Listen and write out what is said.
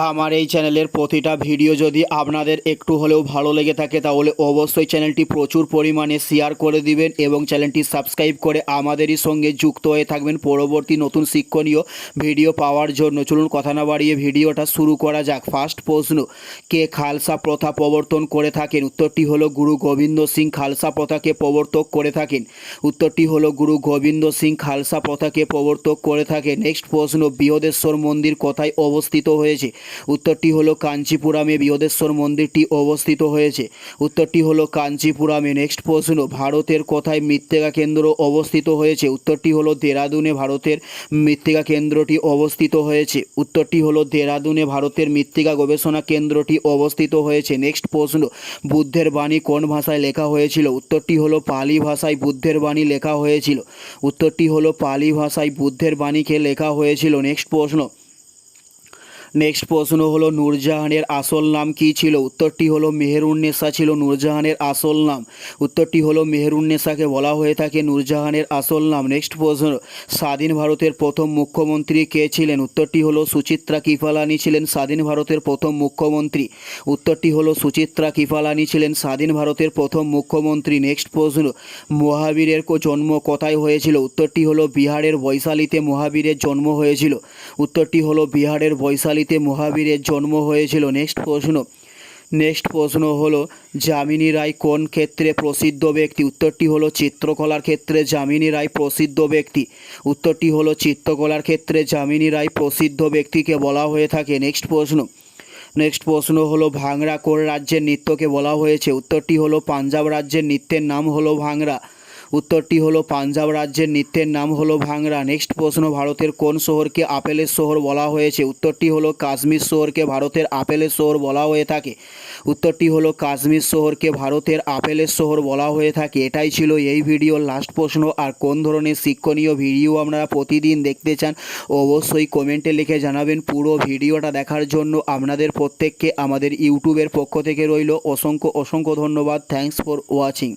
আমার এই চ্যানেলের প্রতিটা ভিডিও যদি আপনাদের একটু হলেও ভালো লেগে থাকে, তাহলে অবশ্যই চ্যানেলটি প্রচুর পরিমাণে শেয়ার করে দিবেন এবং চ্যানেলটি সাবস্ক্রাইব করে আমাদেরই সঙ্গে যুক্ত হয়ে থাকবেন পরবর্তী নতুন শিক্ষণীয় ভিডিও পাওয়ার জন্য। চলুন কথা না বাড়িয়ে ভিডিওটা শুরু করা যাক। ফার্স্ট প্রশ্ন, কে খালসা প্রথা প্রবর্তন করে থাকেন? উত্তরটি হলো গুরু গোবিন্দ সিং খালসা প্রথাকে প্রবর্তক করে থাকেন। উত্তরটি হলো গুরু গোবিন্দ সিং খালসা প্রথাকে প্রবর্তক করে থাকে নেক্সট প্রশ্ন, বৃহদেশ্বর মন্দির কোথায় অবস্থিত হয়েছে? উত্তরটি হলো কাঞ্চিপুরামে বৃহদেশ্বর মন্দিরটি অবস্থিত হয়েছে। উত্তরটি হলো কাঞ্চিপুরামে। নেক্সট প্রশ্ন, ভারতের কোথায় মৃত্তিকা কেন্দ্র অবস্থিত হয়েছে? উত্তরটি হলো দেরাদুনে ভারতের মৃত্তিকা কেন্দ্রটি অবস্থিত হয়েছে। উত্তরটি হলো দেরাদুনে ভারতের মৃত্তিকা গবেষণা কেন্দ্রটি অবস্থিত হয়েছে। নেক্সট প্রশ্ন, বুদ্ধের বাণী কোন ভাষায় লেখা হয়েছিল? উত্তরটি হলো পালি ভাষায় বুদ্ধের বাণী লেখা হয়েছিল। উত্তরটি হলো পালি ভাষায় বুদ্ধের বাণীকে লেখা হয়েছিল। নেক্সট প্রশ্ন নেক্সট প্রশ্ন হলো নূরজাহানের আসল নাম কী ছিল? উত্তরটি হলো মেহেরুন্নেসা ছিল নূরজাহানের আসল নাম। উত্তরটি হলো মেহেরুন্নেসাকে বলা হয়ে থাকে নূরজাহানের আসল নাম। নেক্সট প্রশ্ন, স্বাধীন ভারতের প্রথম মুখ্যমন্ত্রী কে ছিলেন? উত্তরটি হলো সুচিত্রা কিফালানি ছিলেন স্বাধীন ভারতের প্রথম মুখ্যমন্ত্রী। উত্তরটি হলো সুচিত্রা কিফালানি ছিলেন স্বাধীন ভারতের প্রথম মুখ্যমন্ত্রী। নেক্সট প্রশ্ন, মহাবীরের জন্ম কোথায় হয়েছিল? উত্তরটি হলো বিহারের বৈশালীতে মহাবীরের জন্ম হয়েছিল। উত্তরটি হলো বিহারের বৈশালীতে মহাবীরের জন্ম হয়েছিল। নেক্সট প্রশ্ন। নেক্সট প্রশ্ন হলো, যামিনী রায় কোন ক্ষেত্রে প্রসিদ্ধ ব্যক্তি? উত্তরটি হলো, চিত্রকলার ক্ষেত্রে যামিনী রায় প্রসিদ্ধ ব্যক্তি। উত্তরটি হলো, চিত্রকলার ক্ষেত্রে যামিনী রায় প্রসিদ্ধ ব্যক্তিকে বলা হয়ে থাকে। নেক্সট প্রশ্ন। নেক্সট প্রশ্ন হলো ভাংরা কোন রাজ্যের নৃত্যকে বলা হয়েছে? উত্তরটি হলো, পাঞ্জাব রাজ্যের নৃত্যের নাম হলো ভাংরা উত্তরটি হলো পাঞ্জাব রাজ্যের নৃত্যের নাম হলো ভাংরা। নেক্সট প্রশ্ন, ভারতের কোন শহরকে আপেলের শহর বলা হয়েছে? উত্তরটি হলো কাশ্মীর শহরকে ভারতের আপেলের শহর বলা হয়ে থাকে। উত্তরটি হলো কাশ্মীর শহরকে ভারতের আপেলের শহর বলা হয়ে থাকে। এটাই ছিল এই ভিডিওর লাস্ট প্রশ্ন। আর কোন ধরনের শিক্ষণীয় ভিডিও আপনারা প্রতিদিন দেখতে চান, অবশ্যই কমেন্টে লিখে জানাবেন। পুরো ভিডিওটা দেখার জন্য আপনাদের প্রত্যেককে আমাদের ইউটিউবের পক্ষ থেকে রইল। অসংখ্য অসংখ্য ধন্যবাদ। Thanks for watching